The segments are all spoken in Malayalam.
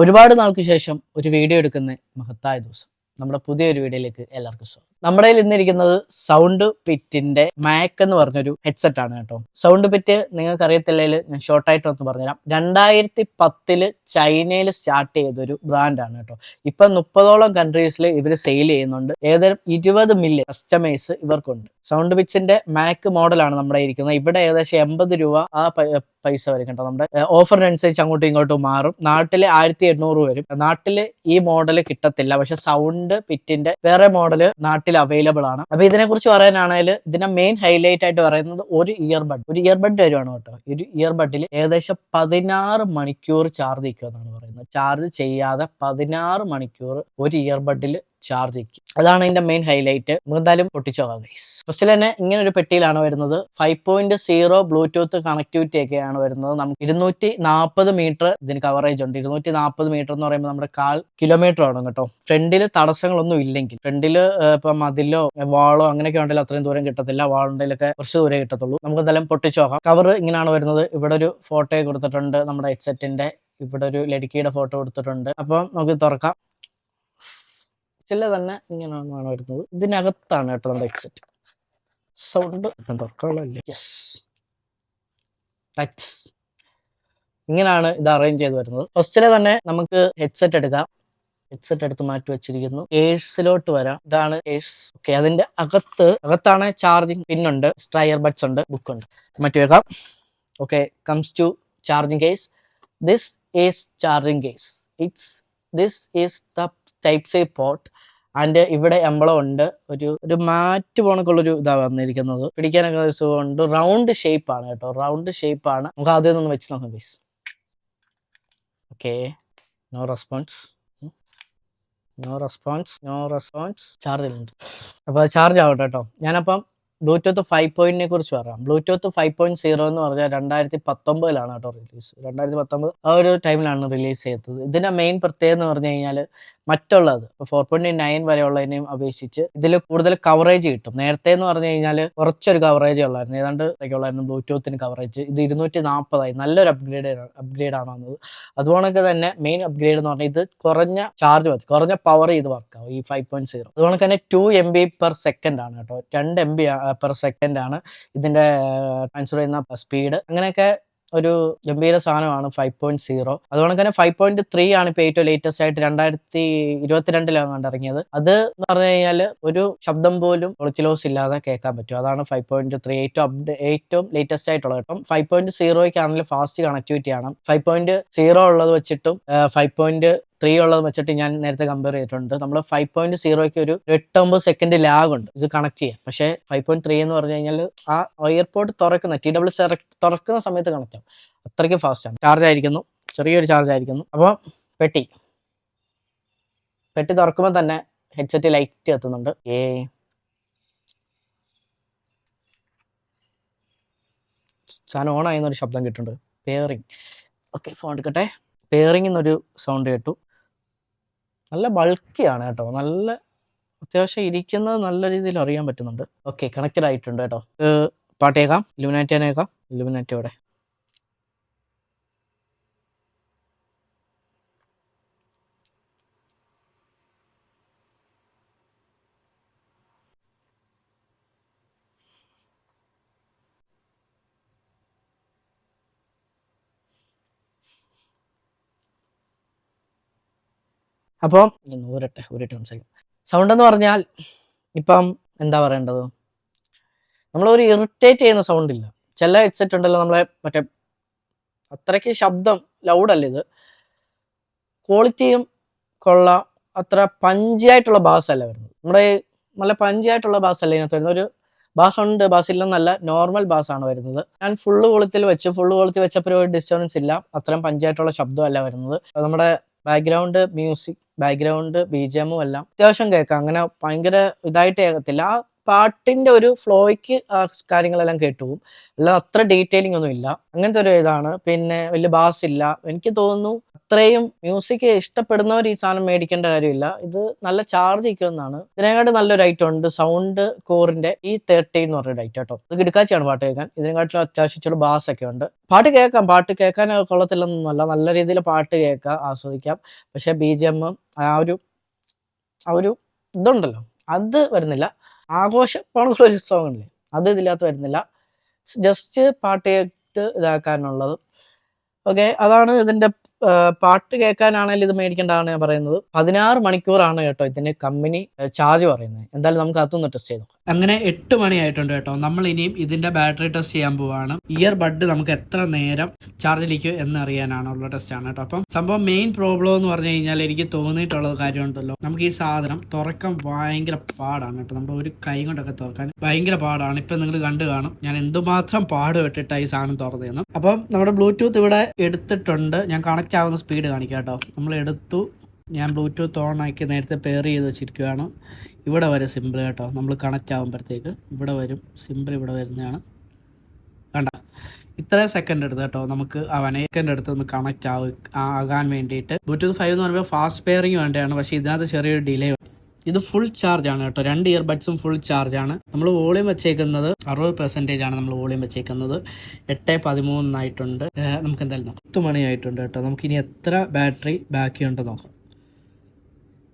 ഒരുപാട് നാൾക്ക് ശേഷം ഒരു വീഡിയോ എടുക്കുന്ന മഹത്തായ ദിവസം. നമ്മുടെ പുതിയൊരു വീഡിയോയിലേക്ക് എല്ലാവർക്കും സ്വാഗതം. നമ്മുടെ കയ്യിൽ ഇന്നിരിക്കുന്നത് സൗണ്ട് പിറ്റിന്റെ മാക് എന്ന് പറഞ്ഞൊരു ഹെഡ്സെറ്റ് ആണ് കേട്ടോ. സൗണ്ട് പിറ്റ് നിങ്ങൾക്ക് അറിയത്തില്ലെങ്കിൽ ഞാൻ ഷോർട്ടായിട്ട് ഒന്ന് പറഞ്ഞുതരാം. രണ്ടായിരത്തി പത്തിൽ ചൈനയിൽ സ്റ്റാർട്ട് ചെയ്തൊരു ബ്രാൻഡാണ് കേട്ടോ. ഇപ്പൊ മുപ്പതോളം കൺട്രീസിൽ ഇവർ സെയിൽ ചെയ്യുന്നുണ്ട്. ഏകദേശം ഇരുപത് മില്യൺ കസ്റ്റമേഴ്സ് ഇവർക്കുണ്ട്. സൗണ്ട് പിച്ചിന്റെ മാക് മോഡലാണ് നമ്മുടെ ഇരിക്കുന്നത്. ഇവിടെ ഏകദേശം എൺപത് രൂപ ആ പൈസ വരും കേട്ടോ. നമ്മുടെ ഓഫറിനനുസരിച്ച് അങ്ങോട്ടും ഇങ്ങോട്ടും മാറും. നാട്ടിൽ ആയിരത്തി എണ്ണൂറ് വരും. നാട്ടിൽ ഈ മോഡൽ കിട്ടത്തില്ല. പക്ഷെ സൗണ്ട് പിറ്റിന്റെ വേറെ മോഡൽ നാട്ടിൽ അവൈലബിൾ ആണ്. അപ്പൊ ഇതിനെ കുറിച്ച് പറയാനാണെങ്കിൽ ഇതിന്റെ മെയിൻ ഹൈലൈറ്റ് ആയിട്ട് പറയുന്നത് ഒരു ഇയർബഡ് ഒരു ഇയർബഡ് വരുവാണ് കേട്ടോ. ഒരു ഇയർബഡിൽ ഏകദേശം പതിനാറ് മണിക്കൂർ ചാർജ് നിൽക്കുമെന്നാണ് പറയുന്നത്. ചാർജ് ചെയ്യാതെ പതിനാറ് മണിക്കൂർ ഒരു ഇയർബഡിൽ ചാർജ് നിൽക്കും അതാണ് ഇതിന്റെ മെയിൻ ഹൈലൈറ്റ് എന്തായാലും പൊട്ടിച്ചോക്കാം ഗൈസ് ഫസ്റ്റിൽ തന്നെ ഇങ്ങനെ ഒരു പെട്ടിയിലാണ് വരുന്നത്. Five point zero Bluetooth connectivity ഒക്കെയാണ് വരുന്നത്. നമുക്ക് ഇരുന്നൂറ്റി നാൽപ്പത് മീറ്റർ ഇതിന് കവറേജ് ഉണ്ട്. ഇരുന്നൂറ്റി നാൽപ്പത് മീറ്റർ എന്ന് പറയുമ്പോൾ നമ്മുടെ കാൽ കിലോമീറ്റർ ആണ് കേട്ടോ. ഫ്രണ്ടിൽ തടസ്സങ്ങളൊന്നും ഇല്ലെങ്കിൽ ഫ്രണ്ടിൽ ഇപ്പൊ മതിലോ വാളോ അങ്ങനെയൊക്കെ ഉണ്ടെങ്കിൽ അത്രയും ദൂരം കിട്ടത്തില്ല. വാളുണ്ടെങ്കിലൊക്കെ കുറച്ച് ദൂരം കിട്ടത്തുള്ളൂ. നമുക്ക് എന്തായാലും പൊട്ടിച്ചു നോക്കാം കവർ ഇങ്ങനെയാണ് വരുന്നത്. ഇവിടെ ഒരു ഫോട്ടോ കൊടുത്തിട്ടുണ്ട് നമ്മുടെ ഹെഡ്സെറ്റിന്റെ ഇവിടെ ഒരു ലടുക്കിയുടെ ഫോട്ടോ കൊടുത്തിട്ടുണ്ട്. അപ്പം നമുക്ക് തുറക്കാം. ചില തന്നെ ഇങ്ങനെയാണ് വരുന്നത്. ഇതിനകത്താണ് കേട്ടോ നമ്മുടെ എക്സിറ്റ് സൗണ്ട് യെസ് ഇങ്ങനെയാണ് ഇത് അറേഞ്ച് ചെയ്ത് വരുന്നത്. ഫസ്റ്റിലെ തന്നെ നമുക്ക് ഹെഡ്സെറ്റ് എടുക്കാം. ഹെഡ്സെറ്റ് എടുത്ത് മാറ്റി വെച്ചിരിക്കുന്നു. ഏഴ്സിലോട്ട് വരാം. ഇതാണ് ഏഴ്സ് ഓക്കെ അതിന്റെ അകത്ത് അകത്താണ് ചാർജിങ് പിന്നുണ്ട് സ്ട്രയർ ബഡ്സ് ഉണ്ട്. ബുക്ക് ഉണ്ട്. മാറ്റി വെക്കാം. Okay comes to charging case this is charging case it's this is the type C port and ഇവിടെ എംബളം ഉണ്ട്. ഒരു ഒരു മാറ്റ് പോണക്കുള്ളൊരു ഇതാ വന്നിരിക്കുന്നത്. പിടിക്കാനൊക്കെ ഒരു സുഖമുണ്ട്. റൗണ്ട് ഷേപ്പ് ആണ് കേട്ടോ. റൗണ്ട് ഷേപ്പ് ആണ്. നമുക്ക് ആദ്യം ഒന്ന് വെച്ച് നോക്കാം please okay no response no response no response ചാർജിലുണ്ട് അപ്പോൾ ചാർജ് ആവട്ടെ കേട്ടോ. ഞാനപ്പം ബ്ലൂടൂത്ത് ഫൈവ് പോയിന്റിനെ കുറിച്ച് പറയാം. ബ്ലൂടൂത്ത് ഫൈവ് പോയിന്റ് സീറോ എന്ന് പറഞ്ഞാൽ രണ്ടായിരത്തി പത്തൊമ്പതിലാണ് കേട്ടോ റിലീസ് രണ്ടായിരത്തി പത്തൊമ്പത് ആ ഒരു ടൈമിലാണ് റിലീസ് ചെയ്തത്. ഇതിന്റെ മെയിൻ പ്രത്യേകത എന്ന് പറഞ്ഞു കഴിഞ്ഞാൽ മറ്റുള്ളത്. ഫോർ പോയിന്റ് നയൻ വരെയുള്ളതിനെയും അപേക്ഷിച്ച് ഇതിൽ കൂടുതൽ കവറേജ് കിട്ടും. നേരത്തെ എന്ന് പറഞ്ഞു കഴിഞ്ഞാൽ കുറച്ചൊരു കവറേജ് ഉള്ളായിരുന്നു. ഏതാണ്ട് ഉള്ളായിരുന്നു ബ്ലൂടൂത്തിന് കവറേജ് ഇത് ഇരുന്നൂറ്റി നാൽപ്പതായി നല്ലൊരു അപ്ഗ്രേഡ് അപ്ഗ്രേഡ് ആണ് വന്നത്. അതുകൊണ്ടൊക്കെ തന്നെ മെയിൻ അപ്ഗ്രേഡ് എന്ന് പറഞ്ഞാൽ ഇത് കുറഞ്ഞ ചാർജ് മതി. കുറഞ്ഞ പവർ ചെയ്ത് വർക്കാവും ഈ ഫൈവ് പോയിന്റ് സീറോ അതുകൊണ്ട് തന്നെ two M B per second ആണ് കേട്ടോ. രണ്ട് എം ബി പെർ സെക്കൻഡ് ആണ് ഇതിന്റെ ട്രാൻസ്ഫർ ചെയ്യുന്ന സ്പീഡ് അങ്ങനെയൊക്കെ ഒരു ഗംഭീര സാധനമാണ് ഫൈവ് പോയിന്റ് സീറോ അതുകൊണ്ട് തന്നെ ഫൈവ് പോയിന്റ് ത്രീ ആണ് ഇപ്പോൾ ഏറ്റവും ലേറ്റസ്റ്റ് ആയിട്ട് രണ്ടായിരത്തി ഇരുപത്തിരണ്ടിലാണ് കണ്ടിറങ്ങിയത്. അത് എന്ന് പറഞ്ഞു കഴിഞ്ഞാൽ ഒരു ശബ്ദം പോലും ഒളിച്ചിലോസ് ഇല്ലാതെ കേൾക്കാൻ പറ്റും. അതാണ് ഫൈവ് പോയിന്റ് ത്രീ ഏറ്റവും അപ്ഡേ ഏറ്റവും ലേറ്റസ്റ്റ് ആയിട്ടുള്ളത്. ഇപ്പം ഫൈവ് പോയിന്റ് സീറോയ്ക്കാണെങ്കിൽ ഫാസ്റ്റ് കണക്ടിവിറ്റി ആണ്. ഫൈവ് പോയിന്റ് സീറോ ഉള്ളത് വെച്ചിട്ടും ഫൈവ് പോയിന്റ് ത്രീ ഉള്ളത് വെച്ചിട്ട് ഞാൻ നേരത്തെ കമ്പയർ ചെയ്തിട്ടുണ്ട്. നമ്മൾ ഫൈവ് പോയിന്റ് സീറോയ്ക്ക് ഒരു എട്ടൊമ്പത് സെക്കൻഡ് ലാഗ് ഉണ്ട്. ഇത് കണക്ട് ചെയ്യാം പക്ഷേ ഫൈവ് പോയിന്റ് ത്രീ എന്ന് പറഞ്ഞു കഴിഞ്ഞാൽ ആ എയർപോർട്ട് തുറക്കുന്ന ടി ഡബ്ല്യു തുറക്കുന്ന സമയത്ത് കണക്ട് ആവും അത്രയ്ക്ക് ഫാസ്റ്റ് ആണ്. ചാർജ് ആയിരിക്കുന്നു. ചെറിയൊരു ചാർജ് ആയിരിക്കുന്നു. അപ്പോൾ പെട്ടി. പെട്ടി തുറക്കുമ്പോൾ തന്നെ ഹെഡ്സെറ്റ് ലൈറ്റ് എത്തുന്നുണ്ട്. ഏ. സാധനം ഓൺ ആയെന്നൊരു ശബ്ദം കിട്ടുന്നുണ്ട് പേറിങ് ഓക്കെ ഫോൺ എടുക്കട്ടെ. പേറിംഗ് എന്നൊരു സൗണ്ട് കേട്ടു. നല്ല ബൾക്കിയാണ് കേട്ടോ. നല്ല അത്യാവശ്യം ഇരിക്കുന്നത് നല്ല രീതിയിൽ അറിയാൻ പറ്റുന്നുണ്ട്. ഓക്കെ കണക്റ്റഡ് ആയിട്ടുണ്ട് കേട്ടോ. പാട്ടേക്കാം ഇലുമിനാറ്റിയാനേക്കാം ഇലുമിനാറ്റി അപ്പം ഊരട്ടെ ഊരിട്ട് സംസാരിക്കും സൗണ്ട് എന്ന് പറഞ്ഞാൽ ഇപ്പം എന്താ പറയേണ്ടത്? നമ്മളൊരു ഇറിറ്റേറ്റ് ചെയ്യുന്ന സൗണ്ട് ഇല്ല. ചില ഹെഡ്സെറ്റ് ഉണ്ടല്ലോ നമ്മളെ മറ്റേ അത്രയ്ക്ക് ശബ്ദം ലൗഡല്ല ഇത്. ക്വാളിറ്റിയും കൊള്ള അത്ര പഞ്ചായിട്ടുള്ള ബാസ് അല്ല വരുന്നത്. നമ്മുടെ നല്ല പഞ്ചായിട്ടുള്ള ബാസ് അല്ല ഇതിനകത്ത് വരുന്നത്. ഒരു ബാസ് ഉണ്ട് ബാസ് ഇല്ലെന്നല്ല നോർമൽ ബാസ് ആണ് വരുന്നത്. ഞാൻ ഫുള്ള് കോളത്തിൽ വെച്ച് ഫുള്ള് കോളത്തിൽ വെച്ചപ്പോൾ ഒരു ഡിസ്റ്റർബൻസ് ഇല്ല. അത്രയും പഞ്ചായത്തുള്ള ശബ്ദമല്ല വരുന്നത്. നമ്മുടെ background music background B G എമ്മും എല്ലാം. അത്യാവശ്യം കേൾക്കാം. അങ്ങനെ ഭയങ്കര ഇതായിട്ട് കേൾക്കത്തില്ല ആ പാട്ടിന്റെ ഒരു ഫ്ലോയ്ക്ക് ആ കാര്യങ്ങളെല്ലാം കേട്ടുപോകും അല്ലാതെ അത്ര ഡീറ്റെയിലിംഗ് ഒന്നും ഇല്ല. അങ്ങനത്തെ ഒരു ഇതാണ്. പിന്നെ വലിയ ബാസ് ഇല്ല. എനിക്ക് തോന്നുന്നു അത്രയും മ്യൂസിക് ഇഷ്ടപ്പെടുന്നവർ ഈ സാധനം മേടിക്കേണ്ട കാര്യമില്ല. ഇത് നല്ല ചാർജ് ഇരിക്കുന്നതാണ്. ഇതിനെക്കാട്ട് നല്ലൊരു ഐറ്റം ഉണ്ട്. സൗണ്ട് കോറിന്റെ ഈ തേർട്ടി എന്ന് പറഞ്ഞൊരു ഐറ്റം കേട്ടോ. ഇത് കിടക്കാച്ചാണ് പാട്ട് കേൾക്കാൻ. ഇതിനെക്കാട്ടിലും അത്യാവശ്യം ബാസ് ഒക്കെ ഉണ്ട്. പാട്ട് കേൾക്കാം. പാട്ട് കേൾക്കാൻ കൊള്ളത്തില്ലെന്നൊന്നുമല്ല. നല്ല രീതിയിൽ പാട്ട് കേൾക്കാം ആസ്വദിക്കാം. പക്ഷെ ബി ജി എം ആ ഒരു ആ ഒരു ഇതുണ്ടല്ലോ. അത് വരുന്നില്ല. ആഘോഷമുള്ള ഒരു സോങ് ഇല്ലേ അത് ഇതിനകത്ത് വരുന്നില്ല. ജസ്റ്റ് പാട്ട് കേട്ട് ഇതാക്കാനുള്ളത്. ഓക്കെ അതാണ് ഇതിന്റെ പാട്ട് കേൾക്കാനാണെങ്കിൽ ഇത് മേടിക്കേണ്ടതാണ് ഞാൻ പറയുന്നത്. പതിനാറ് മണിക്കൂറാണ് കേട്ടോ ഇതിന് കമ്പനി ചാർജ് പറയുന്നത്. എന്തായാലും നമുക്ക് അതൊന്ന് ടെസ്റ്റ് ചെയ്ത് അങ്ങനെ എട്ട് മണിയായിട്ടുണ്ട് കേട്ടോ. നമ്മൾ ഇനിയും ഇതിന്റെ ബാറ്ററി ടെസ്റ്റ് ചെയ്യാൻ പോവാണ്. ഇയർ ബഡ് നമുക്ക് എത്ര നേരം ചാർജിലിരിക്കും ടെസ്റ്റ് ആണ് കേട്ടോ. അപ്പം സംഭവം മെയിൻ പ്രോബ്ലം എന്ന് പറഞ്ഞു കഴിഞ്ഞാൽ എനിക്ക് തോന്നിയിട്ടുള്ളത് കാര്യമുണ്ടല്ലോ നമുക്ക് ഈ സാധനം തുറക്കാൻ ഭയങ്കര പാടാണ് കേട്ടോ. നമ്മുടെ ഒരു കൈ കൊണ്ടൊക്കെ തുറക്കാൻ ഭയങ്കര പാടാണ്. ഇപ്പൊ നിങ്ങൾ കണ്ടു കാണും. ഞാൻ എന്തുമാത്രം പാട് വെട്ടിട്ടാണ് ഈ സാധനം തുറന്നതെന്ന്. അപ്പം നമ്മുടെ ബ്ലൂടൂത്ത് ഇവിടെ എടുത്തിട്ടുണ്ട്. ഞാൻ കണക്ട് ആവുന്ന സ്പീഡ് കാണിക്കാം കേട്ടോ. നമ്മൾ എടുത്തു. ഞാൻ ബ്ലൂടൂത്ത് ഓൺ ആക്കി നേരത്തെ പെയർ ചെയ്ത് വെച്ചിരിക്കുകയാണ് ഇവിടെ വരും സിമ്പിൾ കേട്ടോ. നമ്മൾ കണക്റ്റ് ആകുമ്പോഴത്തേക്ക് ഇവിടെ വരും. സിമ്പിൾ ഇവിടെ വരുന്നതാണ്. കണ്ട? ഇത്ര സെക്കൻഡ് എടുത്ത് കേട്ടോ. നമുക്ക് അവനെ സെക്കൻഡ് എടുത്ത് ഒന്ന് കണക്റ്റ് ആവ ആകാൻ വേണ്ടിയിട്ട്. ബ്ലൂടൂത്ത് ഫൈവ് എന്ന് പറയുമ്പോൾ ഫാസ്റ്റ് പെയറിങ് വേണ്ടതാണ്. പക്ഷേ ഇതിനകത്ത് ചെറിയൊരു ഡിലേ ഇത് ഫുൾ ചാർജ് ആണ് കേട്ടോ. രണ്ട് ഇയർബഡ്സും ഫുൾ ചാർജ് ആണ്. നമ്മൾ വോളിയം വെച്ചേക്കുന്നത് അറുപത് പെർസെന്റേജ് ആണ് നമ്മൾ വോളിയം വെച്ചേക്കുന്നത്. എട്ട് പതിമൂന്നായിട്ടുണ്ട്. നമുക്ക് എന്തായാലും പത്ത് മണിയായിട്ടുണ്ട് കേട്ടോ. നമുക്ക് ഇനി എത്ര ബാറ്ററി ബാക്കിയുണ്ട് നോക്കാം.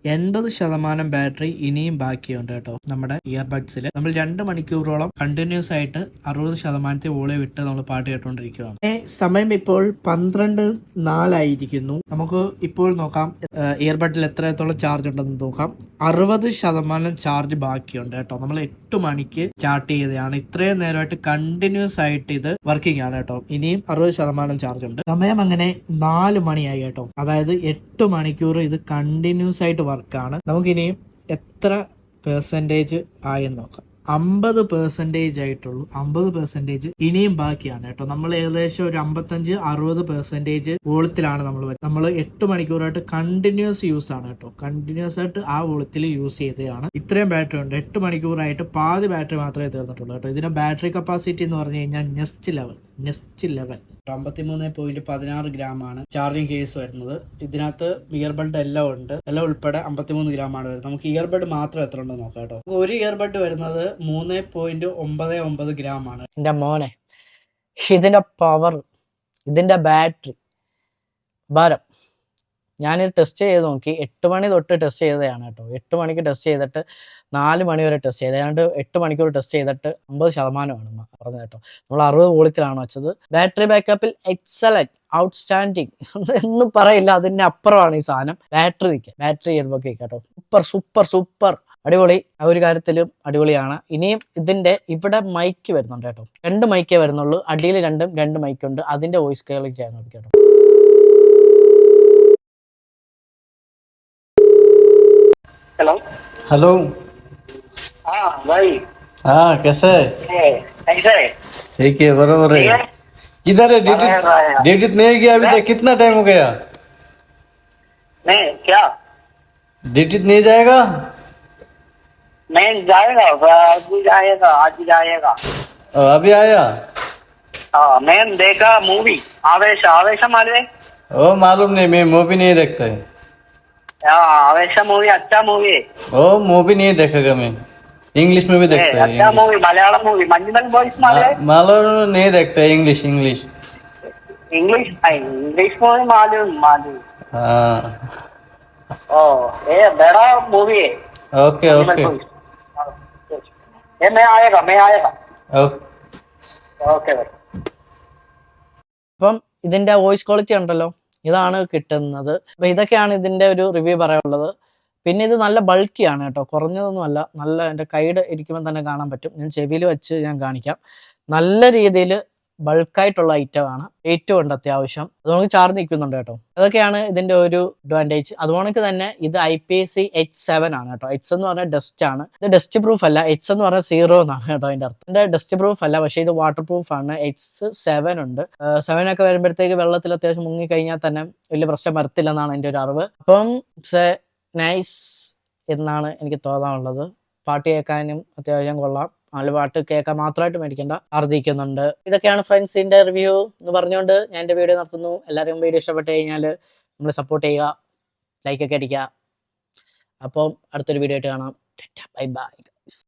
എൺപത് ശതമാനം ബാറ്ററി ഇനിയും ബാക്കിയുണ്ട് കേട്ടോ നമ്മുടെ ഇയർബഡ്സിൽ നമ്മൾ രണ്ട് മണിക്കൂറോളം കണ്ടിന്യൂസ് ആയിട്ട് അറുപത് ശതമാനത്തെ വോളിയം വിട്ട് നമ്മൾ പാട്ട് കേട്ടുകൊണ്ടിരിക്കുകയാണ് സമയം ഇപ്പോൾ പന്ത്രണ്ട് നാലായിരിക്കുന്നു. നമുക്ക് ഇപ്പോൾ നോക്കാം ഇയർബഡിൽ എത്രത്തോളം ചാർജ് ഉണ്ടെന്ന് നോക്കാം. അറുപത് ശതമാനം ചാർജ് ബാക്കിയുണ്ട് കേട്ടോ. നമ്മൾ എട്ട് മണിക്ക് സ്റ്റാർട്ട് ചെയ്തതാണ്. ഇത്രയും നേരമായിട്ട് കണ്ടിന്യൂസ് ആയിട്ട് ഇത് വർക്കിംഗ് ആണ് കേട്ടോ. ഇനിയും അറുപത് ശതമാനം ചാർജ് ഉണ്ട്. സമയം അങ്ങനെ നാല് മണിയായി കേട്ടോ. അതായത് എട്ട് മണിക്കൂർ ഇത് കണ്ടിന്യൂസ് ആയിട്ട് വർക്കാണ്. നമുക്കിനിയും എത്ര പെർസെന്റേജ് ആയെന്ന് നോക്കാം. അമ്പത് പെർസെന്റേജ് ആയിട്ടുള്ളൂ. അമ്പത് പെർസെന്റേജ് ഇനിയും ബാക്കിയാണ് കേട്ടോ. നമ്മൾ ഏകദേശം ഒരു അമ്പത്തഞ്ച് അറുപത് പെർസെന്റേജ് വോളത്തിലാണ് നമ്മൾ നമ്മൾ എട്ട് മണിക്കൂറായിട്ട് കണ്ടിന്യൂസ് യൂസ് ആണ് കേട്ടോ. കണ്ടിന്യൂസ് ആയിട്ട് ആ വോളത്തിൽ യൂസ് ചെയ്തതാണ്. ഇത്രയും ബാറ്ററി ഉണ്ട്. എട്ട് മണിക്കൂറായിട്ട് പാതി ബാറ്ററി മാത്രമേ തീർന്നിട്ടുള്ളൂ കേട്ടോ. ഇതിന്റെ ബാറ്ററി കപ്പാസിറ്റി എന്ന് പറഞ്ഞു കഴിഞ്ഞാൽ നെക്സ്റ്റ് ലെവൽ നെക്സ്റ്റ് ലെവൽ അമ്പത്തിമൂന്ന് പോയിന്റ് പതിനാറ് ഗ്രാം ആണ് ചാർജിങ് കേസ് വരുന്നത്. ഇതിനകത്ത് ഇയർബഡ് എല്ലാം ഉണ്ട്. എല്ലാം ഉൾപ്പെടെ അമ്പത്തിമൂന്ന് ഗ്രാം ആണ് വരുന്നത്. നമുക്ക് ഇയർബഡ് മാത്രം എത്ര ഉണ്ടോ നോക്കാം കേട്ടോ. ഒരു ഇയർബഡ് വരുന്നത് മൂന്ന് പോയിന്റ് ഒമ്പത് ഒമ്പത് ഗ്രാം ആണ്. എന്റെ മോനെ ഇതിന്റെ പവർ ഇതിന്റെ ബാറ്ററി ഭാരം. ഞാനിത് ടെസ്റ്റ് ചെയ്ത് നോക്കി. എട്ട് മണി തൊട്ട് ടെസ്റ്റ് ചെയ്തതാണ് കേട്ടോ. എട്ട് മണിക്ക് ടെസ്റ്റ് ചെയ്തിട്ട് നാല് മണി വരെ ടെസ്റ്റ് ചെയ്ത്. ഏതാണ്ട് എട്ട് മണിക്കൂർ ടെസ്റ്റ് ചെയ്തിട്ട് അമ്പത് ശതമാനമാണ് പറഞ്ഞത് കേട്ടോ. നമ്മൾ അറുപത് വോളിത്തിലാണ് വെച്ചത്. ബാറ്ററി ബാക്കപ്പിൽ എക്സലന്റ് ഔട്ട്സ്റ്റാൻഡിങ് എന്നും പറയില്ല. അതിന്റെ അപ്പുറമാണ് ഈ സാധനം. ബാറ്ററി നിൽക്കുക ബാറ്ററി ഇയർബോക്ക് കേട്ടോ. സൂപ്പർ സൂപ്പർ സൂപ്പർ അടിപൊളി. ആ ഒരു കാര്യത്തിലും അടിപൊളിയാണ്. ഇനിയും ഇതിന്റെ ഇവിടെ മൈക്ക് വരുന്നുണ്ട് കേട്ടോ. രണ്ട് മൈക്കേ വരുന്നുള്ളൂ. അടിയിൽ രണ്ടും രണ്ട് മൈക്കുണ്ട് അതിന്റെ വോയിസ് കേളിങ് ചെയ്യാൻ നോക്കി കേട്ടോ. ഹലോ ഹലോ हाँ भाई। हाँ कैसे? है है ठीक है बरोबर है। है। किधर है? अरे डिजिट डिजिट नहीं गया अभी तक? कितना टाइम हो गया? नहीं क्या? डिजिट नहीं जाएगा? नहीं जाएगा आज भी जाएगा आज भी जाएगा। अभी आया? हाँ मैं देखा मूवी आवेश आवेश मालूम ओ मालूम नहीं मैं मूवी नहीं देखता है। हाँ आवेश मूवी अच्छा मूवी है। ओ मूवी नहीं देखेगा मैं। इंग्लिश में भी ए, देखता अच्छा है movie Malayalam movie Manjummel boys मालूम है मालूम नहीं देखता है English English English English movie मालूम मालूम हाँ ओ ये बड़ा मूवी है ओके मंजुमल ओके boys। हाँ, ये मैं आएगा मैं आएगा ओके ओके भाई അപ്പം ഇതിന്റെ വോയിസ് ക്വാളിറ്റി ഉണ്ടല്ലോ ഇതാണ് കിട്ടുന്നത് അപ്പൊ ഇതൊക്കെയാണ് ഇതിന്റെ ഒരു റിവ്യൂ പറയാനുള്ളത് പിന്നെ ഇത് നല്ല ബൾക്കിയാണ് കേട്ടോ. കുറഞ്ഞതൊന്നുമല്ല നല്ല എന്റെ കൈയുടെ ഇരിക്കുമ്പോൾ തന്നെ കാണാൻ പറ്റും. ഞാൻ ചെവിയിൽ വെച്ച് ഞാൻ കാണിക്കാം. നല്ല രീതിയിൽ ബൾക്കായിട്ടുള്ള ഐറ്റം ആണ് ഏറ്റവും ഉണ്ട് അത്യാവശ്യം. അത് നമുക്ക് ചാർജ് നിൽക്കുന്നുണ്ട് കേട്ടോ. അതൊക്കെയാണ് ഇതിന്റെ ഒരു അഡ്വാന്റേജ് അതുപോലെ തന്നെ ഇത് I P C H seven ആണ് കേട്ടോ. എച്ച് എന്ന് പറഞ്ഞാൽ ഡസ്റ്റ് ആണ്. ഇത് ഡസ്റ്റ് പ്രൂഫ് അല്ല. എച്ച് എന്ന് പറഞ്ഞാൽ സീറോ എന്നാണ് കേട്ടോ അതിന്റെ അർത്ഥം. ഇതിന്റെ ഡസ്റ്റ് പ്രൂഫ് അല്ല. പക്ഷേ ഇത് വാട്ടർ പ്രൂഫ് ആണ്. എച്ച് സെവൻ ഉണ്ട്. സെവൻ ഒക്കെ വരുമ്പോഴത്തേക്ക് വെള്ളത്തിൽ അത്യാവശ്യം മുങ്ങി കഴിഞ്ഞാൽ തന്നെ വലിയ പ്രശ്നം വരത്തില്ലെന്നാണ് എന്റെ ഒരു അറിവ്. അപ്പം നൈസ് എന്നാണ് എനിക്ക് തോന്നാനുള്ളത്. പാട്ട് കേൾക്കാനും അത്യാവശ്യം കൊള്ളാം. നല്ല പാട്ട് കേൾക്കാൻ മാത്രമായിട്ട് മേടിക്കേണ്ട. ആർജിക്കുന്നുണ്ട് ഇതൊക്കെയാണ് ഫ്രണ്ട്സ് ഇതിന്റെ റിവ്യൂ എന്ന് പറഞ്ഞുകൊണ്ട് ഞാൻ എന്റെ വീഡിയോ നടത്തുന്നു എല്ലാവരും വീഡിയോ ഇഷ്ടപ്പെട്ട് കഴിഞ്ഞാൽ നമ്മൾ സപ്പോർട്ട് ചെയ്യുക ലൈക്കൊക്കെ അടിക്കുക. അപ്പം അടുത്തൊരു വീഡിയോ ആയിട്ട് കാണാം. Bye bye